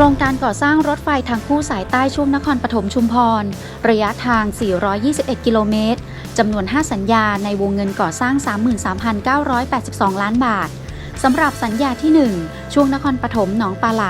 รงการก่อสร้างรถไฟทางคู่สายใต้ช่วงนครปฐมชุมพร ระยะทาง 421 กิโลเมตร จำนวน 5 สัญญาในวงเงินก่อสร้าง 33,982 ล้านบาท สำหรับสัญญาที่ 1 ช่วงนครปฐมหนองปลาไหล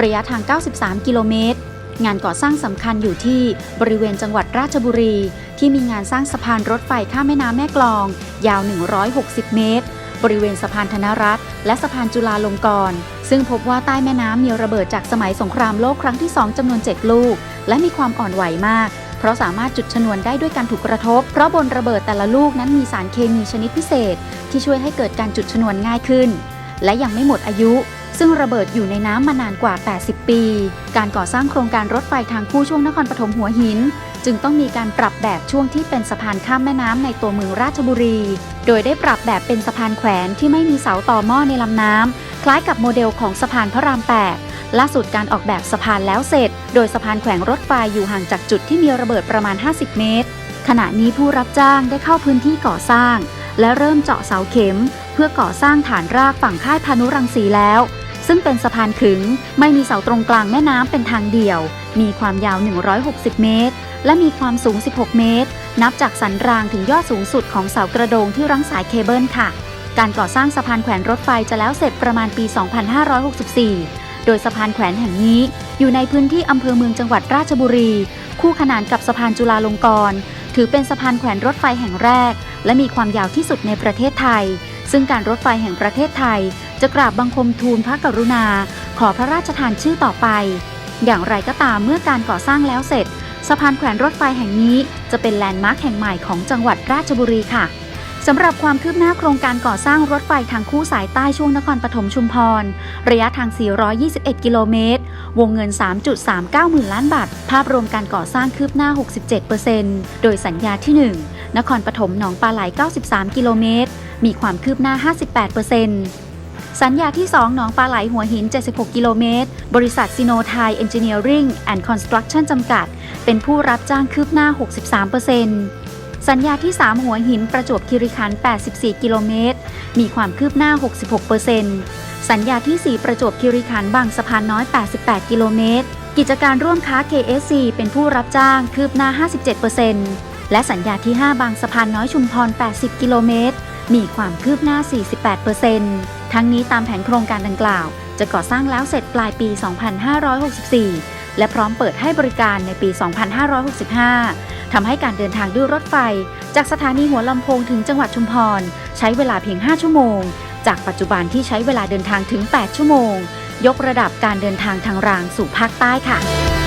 ระยะทาง 93 กิโลเมตร งานก่อสร้างสำคัญอยู่ที่บริเวณจังหวัดราชบุรี ที่มีงานสร้างสะพานรถไฟข้ามแม่น้ำแม่กลอง ยาว 160 เมตร บริเวณสะพานธนรัฐและสะพานจุฬาลงกรณ์ซึ่งพบว่าใต้แม่น้ำมีระเบิดจากสมัยสงครามโลกครั้งที่ 2จำนวน 7 ลูก และมีความอ่อนไหวมาก เพราะสามารถจุดชนวนได้ด้วยการถูกกระทบ เพราะบนระเบิดแต่ละลูกนั้นมีสารเคมีชนิดพิเศษ ที่ช่วยให้เกิดการจุดชนวนง่ายขึ้น และยังไม่หมดอายุซึ่งระเบิดอยู่ในน้ำมานานกว่า 80 ปี การก่อสร้างโครงการรถไฟทางคู่ช่วงนครปฐมหัวหิน จึงต้องมีการปรับแบบช่วงที่เป็นสะพานข้ามแม่น้ำในตัวเมืองราชบุรี โดยได้ปรับแบบเป็นสะพานแขวนที่ไม่มีเสาต่อหม้อในลำน้ำคล้ายกับโมเดลของสะพานพระราม 8 ล่าสุดการออกแบบสะพานแล้วเสร็จ โดยสะพานแขวงรถไฟอยู่ห่างจากจุดที่มีระเบิดประมาณ 50 เมตร ขณะนี้ผู้รับจ้างได้เข้าพื้นที่ก่อสร้าง และเริ่มเจาะเสาเข็ม เพื่อก่อสร้างฐานรากฝั่งค่ายพานุรังสีแล้ว ซึ่งเป็นสะพานขึง ไม่มีเสาตรงกลางแม่น้ำเป็นทางเดี่ยว มีความยาว 160 เมตร และมีความสูง 16 เมตร นับจากสันรางถึงยอดสูงสุดของเสากระโดงที่รั้งสายเคเบิลค่ะ การก่อสร้างสะพานแขวนรถไฟจะแล้วเสร็จประมาณปี 2564 โดยสะพานแขวนแห่งนี้ อยู่ในพื้นที่อำเภอเมืองจังหวัดราชบุรี คู่ขนานกับสะพานจุฬาลงกรณ์ถือเป็นสะพานแขวนรถไฟแห่งแรก และมีความยาวที่สุดในประเทศไทย ซึ่งการรถไฟแห่งประเทศไทย จะกราบบังคมทูลพระกรุณา ขอพระราชทานชื่อต่อไป อย่างไรก็ตามเมื่อการก่อสร้างแล้วเสร็จสะพานแขวนรถไฟแห่งนี้จะเป็นแลนด์มาร์คแห่งใหม่ของจังหวัดราชบุรีค่ะ สำหรับความคืบหน้าโครงการก่อสร้างรถไฟทางคู่สายใต้ช่วงนครปฐมชุมพร ระยะทาง 421 กิโลเมตร วงเงิน 3.39 หมื่นล้านบาท ภาพรวมการก่อสร้างคืบหน้า 67%โดยสัญญาที่ 1 นครปฐมหนองปลาไหล 93 กิโลเมตร มีความคืบหน้า 58%สัญญาที่ 2 หนองปลาไหลหัวหิน 76 กิโลเมตร บริษัทซิโนไทยเอนจิเนียริงแอนด์คอนสตรักชั่นจำกัด เป็นผู้รับจ้างคืบหน้า 63% สัญญาที่ 3 หัวหินประจวบคีรีขันธ์84 กิโลเมตร มีความคืบหน้า 66%สัญญาที่ 4 ประจวบคีรีขันธ์บางสะพานน้อย 88 กิโลเมตร กิจการร่วมค้า KSC เป็นผู้รับจ้างคืบหน้า 57%และสัญญาที่ 5 บางสะพานน้อยชุมพร 80 กิโลเมตร มีความคืบหน้า 48%ทั้งนี้ตามแผนโครงการดังกล่าว จะก่อสร้างแล้วเสร็จปลายปี 2564 และพร้อมเปิดให้บริการในปี 2565 ทำให้การเดินทางด้วยรถไฟ จากสถานีหัวลำโพงถึงจังหวัดชุมพร ใช้เวลาเพียง 5 ชั่วโมง จากปัจจุบันที่ใช้เวลาเดินทางถึง 8 ชั่วโมง ยกระดับการเดินทางทางรางสู่ภาคใต้ค่ะ